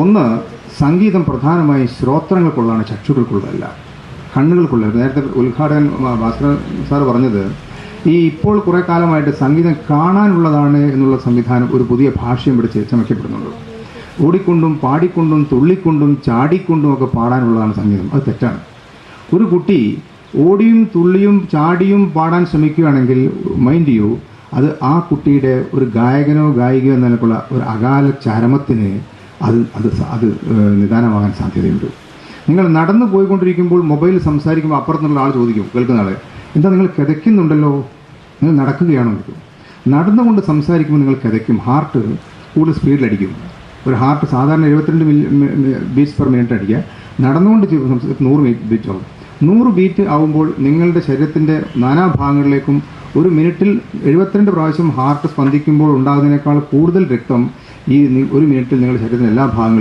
ഒന്ന് സംഗീതം പ്രധാനമായും ശ്രോത്രങ്ങൾക്കുള്ളതാണ് ചക്ഷുക്കൾക്കുള്ളതല്ല. കണ്ണുകൾക്കുള്ളത് നേരത്തെ ഉദ്ഘാടകൻ ഭാസ്കരൻ സാർ പറഞ്ഞത് ഈ ഇപ്പോൾ കുറെ കാലമായിട്ട് സംഗീതം കാണാനുള്ളതാണ് എന്നുള്ള സംവിധാനം ഒരു പുതിയ ഭാഷയും പിടിച്ച് ചമയ്ക്കപ്പെടുന്നുണ്ട് ഓടിക്കൊണ്ടും പാടിക്കൊണ്ടും തുള്ളിക്കൊണ്ടും ചാടിക്കൊണ്ടും ഒക്കെ പാടാനുള്ളതാണ് സംഗീതം. അത് തെറ്റാണ്. ഒരു കുട്ടി ഓടിയും തുള്ളിയും ചാടിയും പാടാൻ ശ്രമിക്കുകയാണെങ്കിൽ മൈൻഡ് യു അത് ആ കുട്ടിയുടെ ഒരു ഗായകനോ ഗായികയോ എന്ന ഒരു അകാല ചരമത്തിന് അത് അത് അത് നിദാനമാകാൻ സാധ്യതയുണ്ട്. നിങ്ങൾ നടന്നു പോയിക്കൊണ്ടിരിക്കുമ്പോൾ മൊബൈൽ സംസാരിക്കുമ്പോൾ അപ്പുറത്തുള്ള ആൾ ചോദിക്കും കേൾക്കുന്ന ആൾ എന്താ നിങ്ങൾ കിതയ്ക്കുന്നുണ്ടല്ലോ? നിങ്ങൾ നടക്കുകയാണോ ചോദിക്കും. നടന്നുകൊണ്ട് സംസാരിക്കുമ്പോൾ നിങ്ങൾ കിതയ്ക്കും. ഹാർട്ട് കൂടുതൽ സ്പീഡിലടിക്കും. ഒരു ഹാർട്ട് സാധാരണ എഴുപത്തിരണ്ട് ബീറ്റ്സ് പെർ മിനിറ്റ് അടിക്കുക. നടന്നുകൊണ്ട് നൂറ് ബീറ്റ് ആവും. നൂറ് ബീറ്റ് ആവുമ്പോൾ നിങ്ങളുടെ ശരീരത്തിന്റെ നാനാഭാഗങ്ങളിലേക്കും ഒരു മിനിറ്റിൽ എഴുപത്തിരണ്ട് പ്രാവശ്യം ഹാർട്ട് സ്പന്ദിക്കുമ്പോൾ ഉണ്ടാകുന്നതിനേക്കാൾ കൂടുതൽ രക്തം ഈ ഒരു മിനിറ്റിൽ നിങ്ങളുടെ ശരീരത്തിന്റെ എല്ലാ ഭാഗങ്ങളിലും